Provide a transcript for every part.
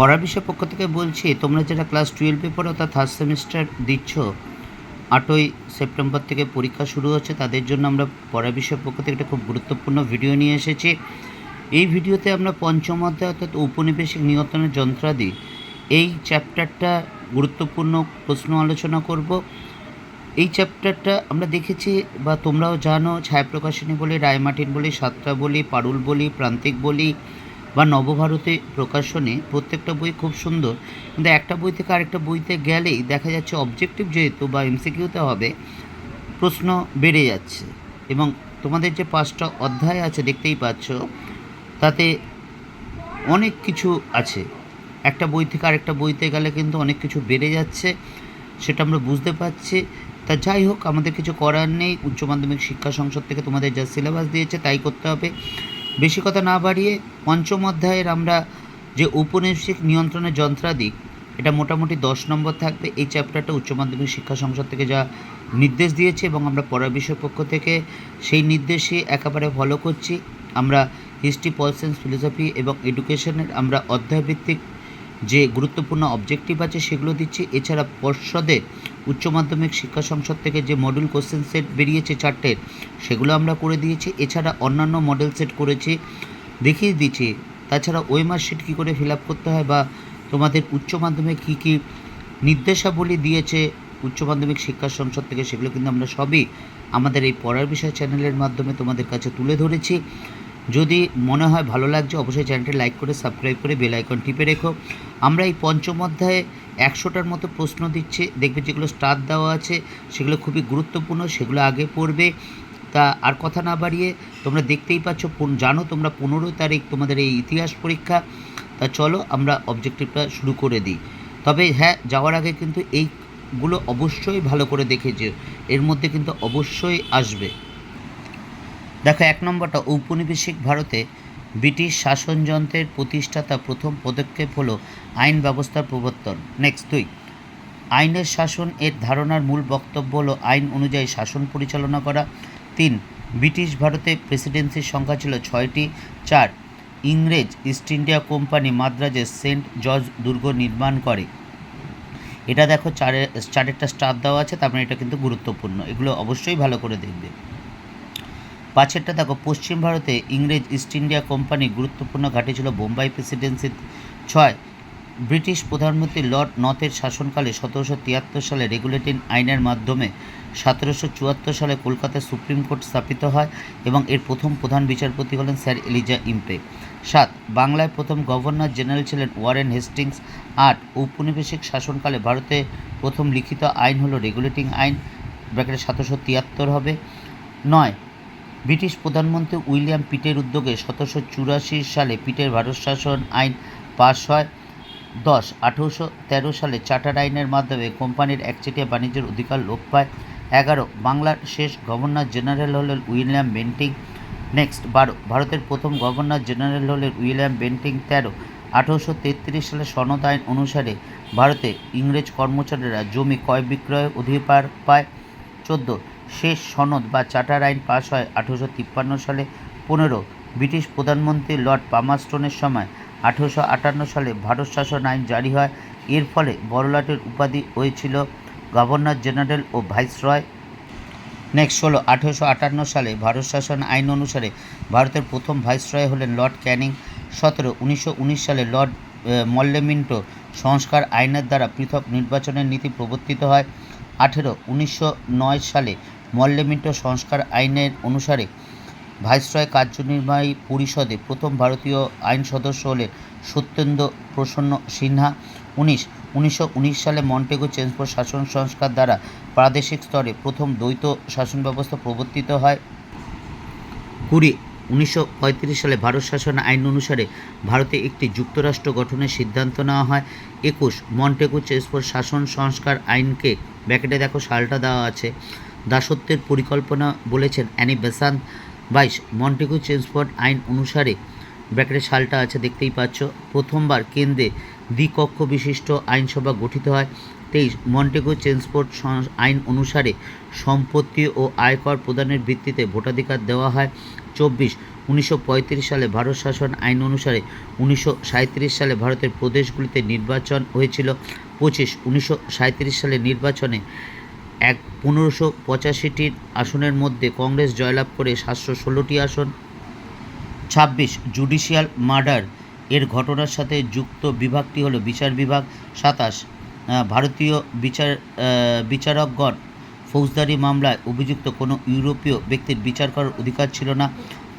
পড়া বিষয় পক্ষ থেকে বলছি, তোমরা যারা ক্লাস টুয়েলভে পড়ো অর্থাৎ থার্ড সেমিস্টার দিচ্ছ, আটই সেপ্টেম্বর থেকে পরীক্ষা শুরু হচ্ছে, তাদের জন্য আমরা পড়া বিষয় পক্ষ থেকে একটা খুব গুরুত্বপূর্ণ ভিডিও নিয়ে এসেছি। এই ভিডিওতে আমরা পঞ্চম অধ্যায় অর্থাৎ ঔপনিবেশিক নিয়ন্ত্রণের যন্ত্রাদি, এই চ্যাপ্টারটা গুরুত্বপূর্ণ প্রশ্ন আলোচনা করব। এই চ্যাপ্টারটা আমরা দেখেছি বা তোমরাও জানো ছায়া প্রকাশনী বলি রায়মার্টিন বলি সাতটা বলি, পারুল বলি, প্রান্তিক বলি বা নবভারতে প্রকাশনে প্রত্যেকটা বই খুব সুন্দর। কিন্তু একটা বই থেকে আরেকটা বইতে গেলেই দেখা যাচ্ছে অবজেক্টিভ যেহেতু বা এমসিকিউতে হবে, প্রশ্ন বেড়ে যাচ্ছে। এবং তোমাদের যে পাঁচটা অধ্যায় আছে দেখতেই পাচ্ছ, তাতে অনেক কিছু আছে। একটা বই থেকে আরেকটা বইতে গেলে কিন্তু অনেক কিছু বেড়ে যাচ্ছে, সেটা আমরা বুঝতে পারছি। তা যাই হোক, আমাদের কিছু করার নেই। উচ্চ মাধ্যমিক শিক্ষা সংসদ থেকে তোমাদের যা সিলেবাস দিয়েছে, তাই করতে হবে। বেশি কথা না বাড়িয়ে পঞ্চম অধ্যায়ের আমরা যে ঔপনিবেশিক নিয়ন্ত্রণের যন্ত্রাদি এটা মোটামুটি দশ নম্বর থাকবে। এই চ্যাপ্টারটা উচ্চ মাধ্যমিক শিক্ষা সংসদ থেকে যা নির্দেশ দিয়েছে এবং আমরা পড়ার বিষয় পক্ষ থেকে সেই নির্দেশে একেবারে ফলো করছি। আমরা হিস্ট্রি পল সায়েন্স ফিলোসফি এবং এডুকেশনের আমরা অধ্যায়ভিত্তিক যে গুরুত্বপূর্ণ অবজেক্টিভ আছে সেগুলো দিচ্ছি। এছাড়া পর্ষদে উচ্চ মাধ্যমিক শিক্ষা সংসদ থেকে যে মডেল কোশ্চেন সেট বেরিয়েছে চারটের, সেগুলো আমরা করে দিয়েছি। এছাড়া অন্যান্য মডেল সেট করেছি, দেখিয়ে দিচ্ছি তাছাড়া ওয়েমার শিট কী করে ফিল আপ করতে হয় বা তোমাদের উচ্চ মাধ্যমিক কী কী নির্দেশাবলী দিয়েছে উচ্চ মাধ্যমিক শিক্ষা সংসদ থেকে, সেগুলো কিন্তু আমরা সবই আমাদের এই পড়ার বিষয় চ্যানেলের মাধ্যমে তোমাদের কাছে তুলে ধরেছি। যদি মনে হয় ভালো লাগছে, অবশ্যই চ্যানেলটি লাইক করে সাবস্ক্রাইব করে বেল আইকন টিপে রেখো। আমরা এই পঞ্চম অধ্যায়ে একশোটার মতো প্রশ্ন দিচ্ছে, দেখবে যেগুলো স্টার দেওয়া আছে, সেগুলো খুবই গুরুত্বপূর্ণ, সেগুলো আগে পড়বে। তা আর কথা না বাড়িয়ে, তোমরা দেখতেই পাচ্ছ জানো তোমরা পনেরো তারিখ তোমাদের এই ইতিহাস পরীক্ষা। তা চলো আমরা অবজেক্টিভটা শুরু করে দিই। তবে হ্যাঁ যাওয়ার আগে কিন্তু এইগুলো অবশ্যই ভালো করে দেখেছে। এর মধ্যে কিন্তু অবশ্যই আসবে। দেখো, এক নম্বরটা, ঔপনিবেশিক ভারতে ব্রিটিশ শাসনযন্ত্রের প্রতিষ্ঠাতা প্রথম পদক্ষেপ হলো আইন ব্যবস্থার প্রবর্তন। নেক্সট দুই। আইনের শাসন এর ধারণার মূল বক্তব্য হলো আইন অনুযায়ী শাসন পরিচালনা করা। তিন, ব্রিটিশ ভারতে প্রেসিডেন্সির সংখ্যা ছিল ছয়টি। চার, ইংরেজ, ইস্ট ইন্ডিয়া কোম্পানি মাদ্রাজে সেন্ট জর্জ দুর্গ নির্মাণ করে। এটা দেখো, চারে, চারেরটা স্টার দেওয়া আছে, তার মানে এটা কিন্তু গুরুত্বপূর্ণ। এগুলো অবশ্যই ভালো করে দেখবে। পাঁচেরটা দেখো, পশ্চিম ভারতে ইংরেজ ইস্ট ইন্ডিয়া কোম্পানি গুরুত্বপূর্ণ ঘাঁটি ছিল বোম্বাই প্রেসিডেন্সি ছয়। ব্রিটিশ প্রধানমন্ত্রী লর্ড নথের শাসনকালে সতেরোশো তিয়াত্তর সালে রেগুলেটিং আইনের মাধ্যমে সতেরোশো চুয়াত্তর সালে কলকাতায় সুপ্রিম কোর্ট স্থাপিত হয় এবং এর প্রথম প্রধান বিচারপতি হলেন স্যার এলিজা ইম্পে সাত, বাংলায় প্রথম গভর্নর জেনারেল ছিলেন ওয়ারেন হেস্টিংস। আট, ঔপনিবেশিক শাসনকালে ভারতে প্রথম লিখিত আইন হলো রেগুলেটিং আইন, ব্র্যাকেটে সতেরোশো তিয়াত্তর হবে। নয় ব্রিটিশ প্রধানমন্ত্রী উইলিয়াম পিটের উদ্যোগে সতেরোশো চুরাশি সালে পিটের ভারত শাসন আইন পাশ হয়। দশ, আঠেরোশো তেরো সালে চার্টার আইনের মাধ্যমে কোম্পানির একচেটিয়া বাণিজ্যের অধিকার লোপ পায়। এগারো, বাংলার শেষ গভর্নর জেনারেল হলেন উইলিয়াম বেন্টিং। নেক্সট, বারো, ভারতের প্রথম গভর্নর জেনারেল হলেন উইলিয়াম বেন্টিং। তেরো, আঠেরোশো তেত্রিশ সালে সনদ আইন অনুসারে ভারতে ইংরেজ কর্মচারীরা জমি ক্রয় বিক্রয়ের অধিকার পায়। চোদ্দ শেষ সনদ বা চার্টার আইন পাশ হয় আঠেরোশো তিপ্পান্ন সালে। পনেরো, ব্রিটিশ প্রধানমন্ত্রী লর্ড পামাস্টোনের সময় আঠেরোশো আটান্ন সালে ভারত শাসন আইন জারি হয়। এর ফলে বড়লাটের উপাধি হয়েছিল গভর্নর জেনারেল ও ভাইসরয়। নেক্সট হলো আঠেরোশো আটান্ন সালে ভারত শাসন আইন অনুসারে ভারতের প্রথম ভাইসরয় হলেন লর্ড ক্যানিং। সতেরো, উনিশশো উনিশ সালে লর্ড মল্লেমিন্টো সংস্কার আইনের দ্বারা পৃথক নির্বাচনের নীতি প্রবর্তিত হয়। আঠেরো, উনিশশো সালে মল্লেমিন্টো সংস্কার আইনের অনুসারে ভাইসরয় কার্যনির্বাহী পরিষদে প্রথম ভারতীয় আইন সদস্য হলেন সত্যেন্দ্র প্রসন্ন সিনহা। উনিশ, উনিশশো উনিশ সালে মন্টেগো চেঞ্জফোর শাসন সংস্কার দ্বারা প্রাদেশিক স্তরে প্রথম দ্বৈত শাসন ব্যবস্থা প্রবর্তিত হয়। কুড়ি, উনিশশো সালে ভারত শাসন আইন অনুসারে ভারতে একটি যুক্তরাষ্ট্র গঠনের সিদ্ধান্ত নেওয়া হয়। একুশ, মন্টেগো চেসফোর শাসন সংস্কার আইনকে ব্যাকেটে দেখো সালটা দেওয়া আছে। দাসত্বের পরিকল্পনা বলেছেন অ্যানি বেসান্ত। বাইশ, মন্টেগো চেঞ্জফোর্ড আইন অনুসারে ব্র্যাকেটে সালটা আছে, দেখতেই পাচ্ছ। প্রথমবার কেন্দ্রে দ্বিকক্ষ বিশিষ্ট আইনসভা গঠিত হয়। তেইশ, মন্টেগো চেঞ্জফোর্ড আইন অনুসারে সম্পত্তি ও আয়কর প্রদানের ভিত্তিতে ভোটাধিকার দেওয়া হয়। চব্বিশ, উনিশশো সালে ভারত শাসন আইন অনুসারে উনিশশো সাঁইত্রিশ সালে ভারতের প্রদেশগুলিতে নির্বাচন হয়েছিল। পঁচিশ, উনিশশো সালে নির্বাচনে এক পনেরোশো পঁচাশিটির আসনের মধ্যে কংগ্রেস জয়লাভ করে সাতশো ষোলোটি আসন। ছাব্বিশ, জুডিশিয়াল মার্ডার, এর ঘটনার সাথে যুক্ত বিভাগটি হলো বিচার বিভাগ। সাতাশ ভারতীয় বিচার বিচারকগণ ফৌজদারি মামলায় অভিযুক্ত কোনো ইউরোপীয় ব্যক্তির বিচার করার অধিকার ছিল না।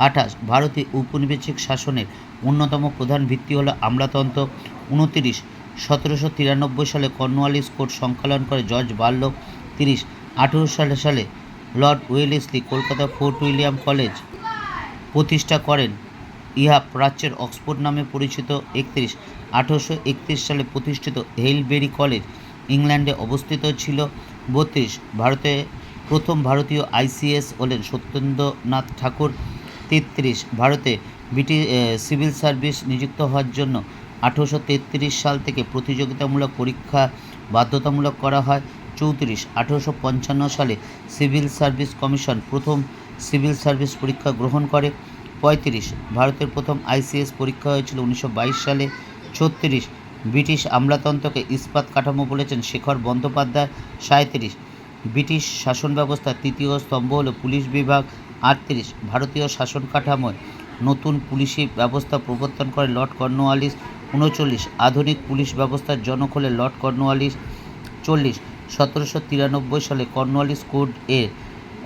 আঠাশ, ভারতীয় ঔপনিবেশিক শাসনের অন্যতম প্রধান ভিত্তি হলো আমলাতন্ত্র। উনতিরিশ, সতেরোশো তিরানব্বই সালে কর্নওয়ালিস কোর্ট সংকলন করে জর্জ বার্লো তিরিশ, আঠেরো সালে সালে lord Wellesley Kolkata Fort William college প্রতিষ্ঠা করেন। ইহা প্রাচ্যের অক্সফোর্ড নামে পরিচিত। একত্রিশ, আঠারোশো একত্রিশ সালে প্রতিষ্ঠিত হেইলবেরি কলেজ ইংল্যান্ডে অবস্থিত ছিল। বত্রিশ, ভারতে প্রথম ভারতীয় আইসিএস হলেন সত্যেন্দ্রনাথ ঠাকুর। তেত্রিশ, ভারতে ব্রিটিশ সিভিল সার্ভিস নিযুক্ত হওয়ার জন্য আঠেরোশো তেত্রিশ সাল থেকে প্রতিযোগিতামূলক পরীক্ষা বাধ্যতামূলক করা হয়। চৌত্রিশ, আঠেরোশো পঞ্চান্ন সালে সিভিল সার্ভিস কমিশন প্রথম সিভিল সার্ভিস পরীক্ষা গ্রহণ করে। পঁয়ত্রিশ, ভারতের প্রথম আইসিএস পরীক্ষা হয়েছিল উনিশশো বাইশ সালে। ছত্রিশ, ব্রিটিশ আমলাতন্ত্রকে ইস্পাত কাঠামো বলেছেন শেখর বন্দ্যোপাধ্যায়। সাঁত্রিশ ব্রিটিশ শাসন ব্যবস্থার তৃতীয় স্তম্ভ হল পুলিশ বিভাগ। আটত্রিশ, ভারতীয় শাসন কাঠামোয় নতুন পুলিশি ব্যবস্থা প্রবর্তন করে লর্ড কর্নওয়ালিস উনচল্লিশ, আধুনিক পুলিশ ব্যবস্থার জনক হলে লর্ড কর্নওয়ালিস চল্লিশ সতেরোশো তিরানব্বই সালে কর্নওয়ালিস কোড এ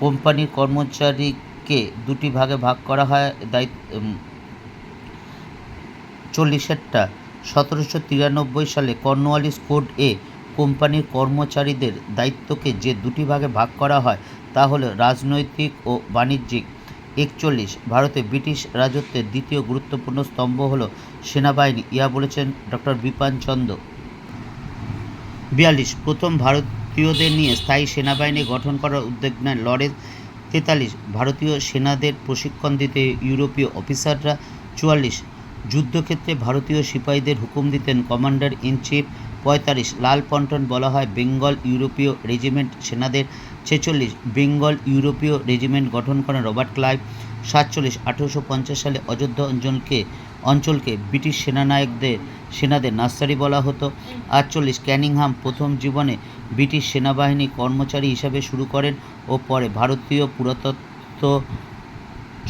কোম্পানির কর্মচারীকে দুটি ভাগে ভাগ করা হয়। দায়িত্ব চল্লিশেরটা। সতেরোশো তিরানব্বই সালে কর্নওয়ালিস কোড এ কোম্পানির কর্মচারীদের দায়িত্বকে যে দুটি ভাগে ভাগ করা হয় তা হলো রাজনৈতিক ও বাণিজ্যিক। একচল্লিশ, ভারতে ব্রিটিশ রাজত্বের দ্বিতীয় গুরুত্বপূর্ণ স্তম্ভ হলো সেনাবাহিনী। ইয়া বলেছেন ডক্টর বিপান চন্দ্র বিয়াল্লিশ, প্রথম ভারতীয়দের নিয়ে স্থায়ী সেনাবাহিনী গঠন করার উদ্যোগ নেন লরেন্স তেতাল্লিশ, ভারতীয় সেনাদের প্রশিক্ষণ দিতে ইউরোপীয় অফিসাররা চুয়াল্লিশ, যুদ্ধক্ষেত্রে ভারতীয় সিপাহীদের হুকুম দিতেন কমান্ডার ইন চিফ পঁয়তাল্লিশ, লাল পন্টন বলা হয় বেঙ্গল ইউরোপীয় রেজিমেন্ট সেনাদের ছেচল্লিশ, বেঙ্গল ইউরোপীয় রেজিমেন্ট গঠন করেন রবার্ট ক্লাইভ, সাতচল্লিশ, আঠেরোশো পঞ্চাশ সালে অযোধ্যা অঞ্চলকে অঞ্চলকে ব্রিটিশ সেনানায়কদের, সেনাদের নার্সারি বলা হতো। আটচল্লিশ ক্যানিংহাম প্রথম জীবনে ব্রিটিশ সেনাবাহিনী কর্মচারী হিসাবে শুরু করেন ও পরে ভারতীয় পুরাতত্ত্ব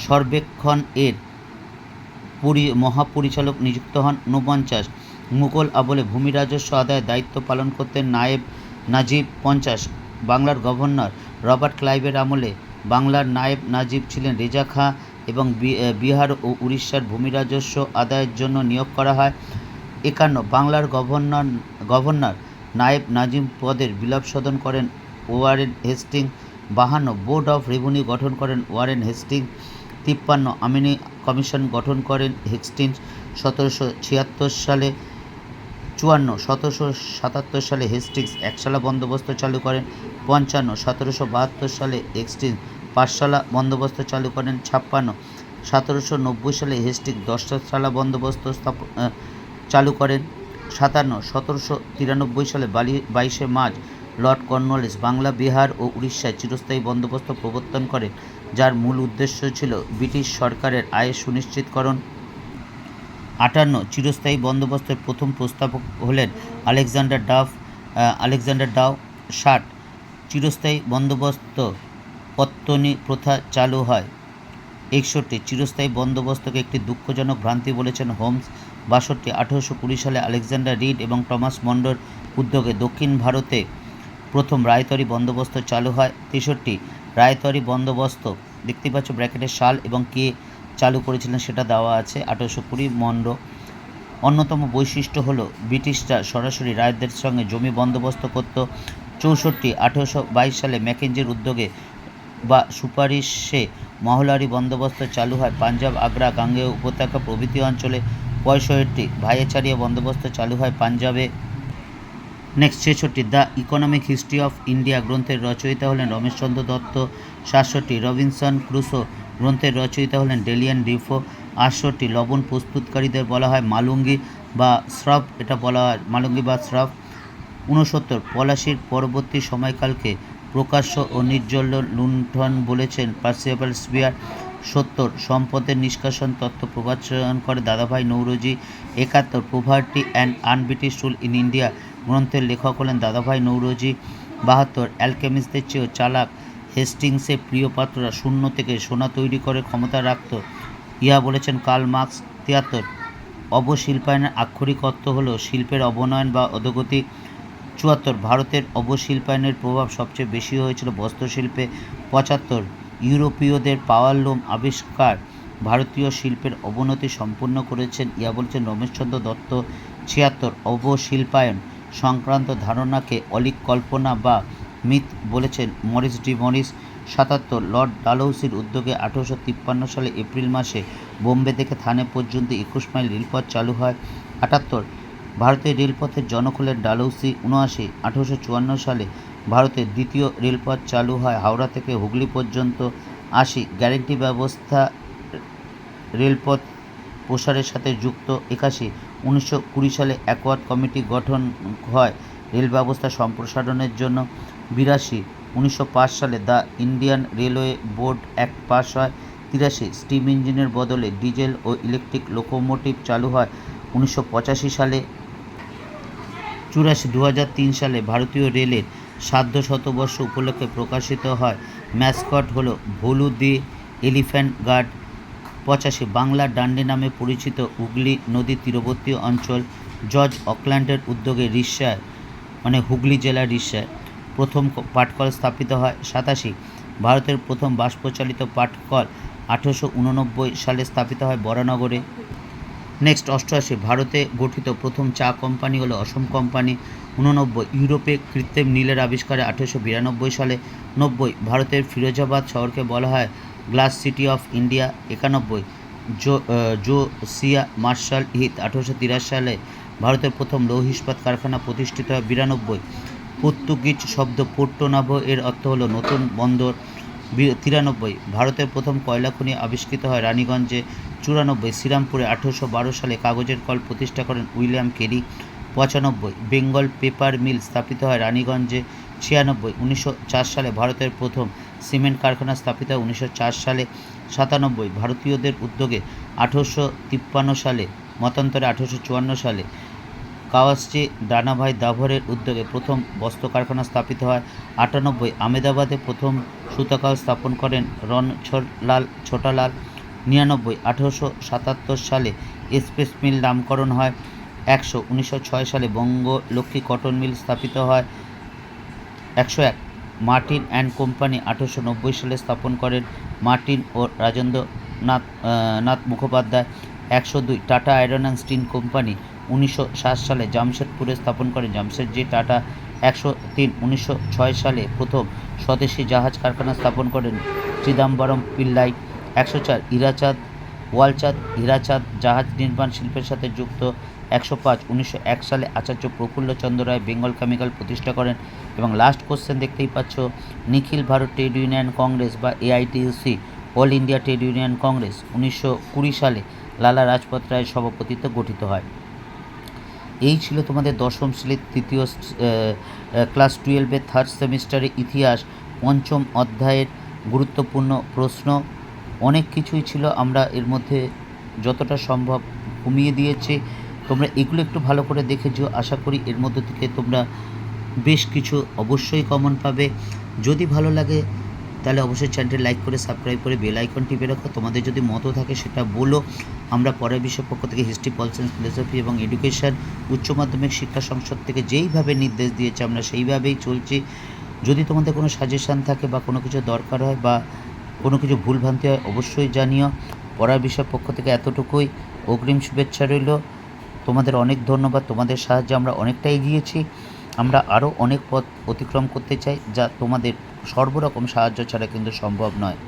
সর্বেক্ষণ এর পরি, মহাপরিচালক নিযুক্ত হন ঊনপঞ্চাশ মুঘল আমলে ভূমি রাজস্ব আদায়ের দায়িত্ব পালন করতেন নায়েব নাজিব পঞ্চাশ। বাংলার গভর্নর রবার্ট ক্লাইভের আমলে বাংলার নায়েব নাজিব ছিলেন রেজা খাঁ এবং বিহার ও উড়িষ্যার ভূমি রাজস্ব আদায়ের জন্য নিয়োগ করা হয়। একান্ন, বাংলার গভর্নর গভর্নর নায়েব নাজিম পদের বিলাপ সদন করেন ওয়ারেন হেস্টিং। বাহান্ন, বোর্ড অফ রেভিনিউ গঠন করেন ওয়ারেন হেস্টিং। তিপ্পান্ন, আমিনি কমিশন গঠন করেন হেস্টিংস সতেরোশো ছিয়াত্তর সালে, চুয়ান্ন, সতেরোশো সাতাত্তর সালে হেস্টিংস একশালা বন্দোবস্ত চালু করেন। পঞ্চান্ন, সতেরোশো বাহাত্তর সালে হেস্টিংস পাঁচশালা বন্দোবস্ত চালু করেন ছাপ্পান্ন। সতেরোশো নব্বই সালে হেস্টিংস দশশালা বন্দোবস্ত স্থাপ চালু করেন। সাতান্ন, সতেরোশো তিরানব্বই সালে বালি বাইশে March lord Cornwallis Bangla, Bihar ও উড়িষ্যায় চিরস্থায়ী বন্দোবস্ত প্রবর্তন করেন, যার মূল উদ্দেশ্য ছিল ব্রিটিশ সরকারের আয় সুনিশ্চিতকরণ। আটান্ন, চিরস্থায়ী বন্দোবস্তের প্রথম প্রস্তাবক হলেন আলেকজান্ডার ডাফ আলেকজান্ডার ডাও ষাট। চিরস্থায়ী বন্দোবস্ত পত্তনি প্রথা চালু হয়। একষট্টি, চিরস্থায়ী বন্দোবস্তকে একটি দুঃখজনক ভ্রান্তি বলেছেন হোমস। বাষট্টি, আঠেরোশো কুড়ি সালে আলেকজান্ডার রিড এবং টমাস মন্ডোর উদ্যোগে দক্ষিণ ভারতে প্রথম রায়তরি বন্দোবস্ত চালু হয়। তেষট্টি, রায়তরি বন্দোবস্ত, দেখতে পাচ্ছ ব্র্যাকেটের সাল এবং কে চালু করেছিলেন সেটা দেওয়া আছে, আঠেরোশো কুড়ি মন্ড। অন্যতম বৈশিষ্ট্য হল ব্রিটিশরা সরাসরি রায়তদের সঙ্গে জমি বন্দোবস্ত করত। চৌষট্টি, আঠেরোশো বাইশ সালে ম্যাকেঞ্জির উদ্যোগে বা সুপারিশে মহলারি বন্দোবস্ত চালু হয়। পাঞ্জাব, আগ্রা, গাঙ্গেয় উপত্যকা প্রভৃতি অঞ্চলে পঁয়ষট্টি ভাইয়েচারিয়া বন্দোবস্ত চালু হয় পাঞ্জাবে। নেক্সট, ছেষট্টি, the economic history of India গ্রন্থের রচয়িতা হলেন রমেশচন্দ্র দত্ত, সাতষট্টি, রবিনসন ক্রুসো গ্রন্থের রচয়িতা হলেন ডেলিয়ান ডিফো, আটষট্টি, লবণ প্রস্তুতকারীদের বলা হয় মালুঙ্গি বা স্রব, এটা বলা হয় মালুঙ্গি বা স্রব, ঊনসত্তর, পলাশির পরবর্তী সময়কালকে প্রকাশ্য ও নির্জল লুণ্ঠন বলেছেন পার্সিয়াবল স্পিয়ার সত্তর। সম্পদের নিষ্কাশন তত্ত্ব প্রবচন করে দাদাভাই নৌরোজি, একাত্তর। Poverty and un-British rule in India গ্রন্থের লেখক হলেন দাদাভাই নৌরোজি, বাহাত্তর। অ্যালকেমিস্টদের চেয়েও চালাক হেস্টিংসের প্রিয় পাত্ররা শূন্য থেকে সোনা তৈরি করে ক্ষমতা রাখত। ইহা বলেছেন কার্ল মার্কস তিয়াত্তর। অবশিল্পায়নের আক্ষরিক অর্থ হল শিল্পের অবনয়ন বা অধোগতি চুয়াত্তর, ভারতের অবশিল্পায়নের প্রভাব সবচেয়ে বেশি হয়েছিল বস্ত্রশিল্পে। পঁচাত্তর, ইউরোপীয়দের পাওয়ার লোম আবিষ্কার ভারতীয় শিল্পের অবনতি সম্পূর্ণ করেছেন, ইয়া বলছেন রমেশচন্দ্র দত্ত। ছিয়াত্তর, অবশিল্পায়ন সংক্রান্ত ধারণাকে অলিক কল্পনা বা মিথ বলেছেন মরিস ডি মরিস। সাতাত্তর, লর্ড ডালহৌসির উদ্যোগে আঠেরোশো তিপ্পান্ন সালে এপ্রিল মাসে বোম্বে থেকে থানে পর্যন্ত একুশ মাইল রেলপথ চালু হয়। আটাত্তর ভারতের রেলপথের জনক হলেন ডালহৌসি উনআশি, আঠেরোশো চুয়ান্ন সালে ভারতের দ্বিতীয় রেলপথ চালু হয় হাওড়া থেকে হুগলি পর্যন্ত। আশি, গ্যারেন্টি ব্যবস্থা রেলপথ প্রসারের সাথে যুক্ত। একাশি, উনিশশো কুড়ি সালে অ্যাকোয়ার্ড কমিটি গঠন হয় রেল ব্যবস্থা সম্প্রসারণের জন্য। বিরাশি, উনিশশো সালে the Indian railway board act pass হয়। তিরাশি, স্টিম ইঞ্জিনের বদলে ডিজেল ও ইলেকট্রিক লোকোমোটিভ চালু হয়। উনিশশো পঁচাশি সালে চুরাশি দু সালে ভারতীয় রেলের সার্ধ শতবর্ষ উপলক্ষে প্রকাশিত হয়। ম্যাসকট হলো ভোলু দি এলিফ্যান্ট গার্ড, পঁচাশি বাংলা ডান্ডি নামে পরিচিত হুগলি নদীর তীরবর্তী অঞ্চল, জর্জ অকল্যান্ডের উদ্যোগে রিষ্যায় মানে হুগলি জেলার রিষ্যায় প্রথম পাটকল স্থাপিত হয়। সাতাশি ভারতের প্রথম বাষ্পচালিত পাটকল আঠেরোশো উননব্বই সালে স্থাপিত হয় বরানগরে। নেক্সট অষ্টআশি, ভারতে গঠিত প্রথম চা কোম্পানি হলো অসম কোম্পানি। উননব্বই, ইউরোপে কৃত্রিম নীলের আবিষ্কারে আঠেরোশো বিরানব্বই সালে। নব্বই, ভারতের ফিরোজাবাদ শহরকে বলা হয় গ্লাস সিটি অফ ইন্ডিয়া। একানব্বই, জো জোসিয়া মার্শাল হিত আঠেরোশো তিরাশি সালে ভারতের প্রথম লৌহ ইস্পাত কারখানা প্রতিষ্ঠিত হয় বিরানব্বই। পর্তুগিজ শব্দ পোর্টোনাভো এর অর্থ হলো নতুন বন্দর। তিরানব্বই। ভারতের প্রথম কয়লা খনি আবিষ্কৃত হয় রানীগঞ্জে। চুরানব্বই, শ্রীরামপুরে আঠেরোশো বারো সালে কাগজের কল প্রতিষ্ঠা করেন উইলিয়াম কেরি। পঁচানব্বই, বেঙ্গল পেপার মিল স্থাপিত হয় রানীগঞ্জে। ছিয়ানব্বই, উনিশশো সালে ভারতের প্রথম সিমেন্ট কারখানা স্থাপিত হয় উনিশশো চার সালে। সাতানব্বই, ভারতীয়দের উদ্যোগে আঠেরোশো তিপ্পান্ন সালে, মতান্তরে আঠেরোশো চুয়ান্ন সালে কাওয়াসচি ডানাভাই দাভরের উদ্যোগে প্রথম বস্ত্র কারখানা স্থাপিত হয়। আটানব্বই আমেদাবাদে প্রথম সুতাকাল স্থাপন করেন রণছরলাল ছোটালাল নিরানব্বই, আঠেরোশো সাতাত্তর সালে এক্সপ্রেস মিল নামকরণ হয়। একশো, উনিশশো ছয় সালে বঙ্গলক্ষ্মী কটন মিল স্থাপিত হয়। একশো এক, মার্টিন অ্যান্ড কোম্পানি আঠেরোশো নব্বই সালে স্থাপন করেন মার্টিন ও রাজেন্দ্রনাথ নাথ মুখোপাধ্যায়। একশো দুই, Tata iron and steel company উনিশশো সাত সালে জামশেদপুরে স্থাপন করেন। জামশেদজি টাটা একশো তিন, উনিশশো ছয় সালে প্রথম স্বদেশি জাহাজ কারখানা স্থাপন করেন চিদাম্বরম পিল্লাই। একশো চার, ইরাচাঁদ, ওয়ালচাঁদ হীরাচাঁদ জাহাজ নির্মাণ শিল্পের সাথে যুক্ত। একশো পাঁচ, উনিশশো এক সালে আচার্য প্রফুল্লচন্দ্র রায় বেঙ্গল কেমিক্যাল প্রতিষ্ঠা করেন এবং লাস্ট কোশ্চেন দেখতেই পাচ্ছ, Nikhil Bharat trade union congress বা AITUC all India trade union congress উনিশশো কুড়ি সালে লালা রাজপথ রায়ের সভাপতিত্বে গঠিত হয়। এই ছিল তোমাদের দশম শ্রেণির তৃতীয় ক্লাস টুয়েলভের থার্ড সেমিস্টারের ইতিহাস, পঞ্চম অধ্যায়ের গুরুত্বপূর্ণ প্রশ্ন। অনেক কিছুই ছিল, আমরা এর মধ্যে যতটা সম্ভব কমিয়ে দিয়েছি। তোমরা এগুলো একটু ভালো করে দেখে যেও আশা করি এর মধ্যে থেকে তোমরা বেশ কিছু অবশ্যই কমন পাবে। যদি ভালো লাগে তাহলে অবশ্যই চ্যানেলটি লাইক করে, সাবস্ক্রাইব করে, বেল আইকন টিপে রাখো। তোমাদের যদি মতো থাকে সেটা বলো। আমরা পরের বিষয় পক্ষ থেকে হিস্ট্রি পল সায়েন্স ফিলোসফি এবং এডুকেশন উচ্চ মাধ্যমিক শিক্ষা সংসদ থেকে যেইভাবে নির্দেশ দিয়েছে, আমরা সেইভাবেই চলছি। যদি তোমাদের কোনো সাজেশান থাকে বা কোনো কিছু দরকার হয় বা কোনো কিছু ভুলভ্রান্তি হয়, অবশ্যই জানিও। পড়ার বিষয় পক্ষ থেকে এতটুকুই। অগ্রিম শুভেচ্ছা রইল। তোমাদের অনেক ধন্যবাদ। তোমাদের সাহায্যে আমরা অনেকটা এগিয়েছি। আমরা আরও অনেক পথ অতিক্রম করতে চাই যা তোমাদের সর্বরকম সাহায্য ছাড়া কিন্তু সম্ভব নয়।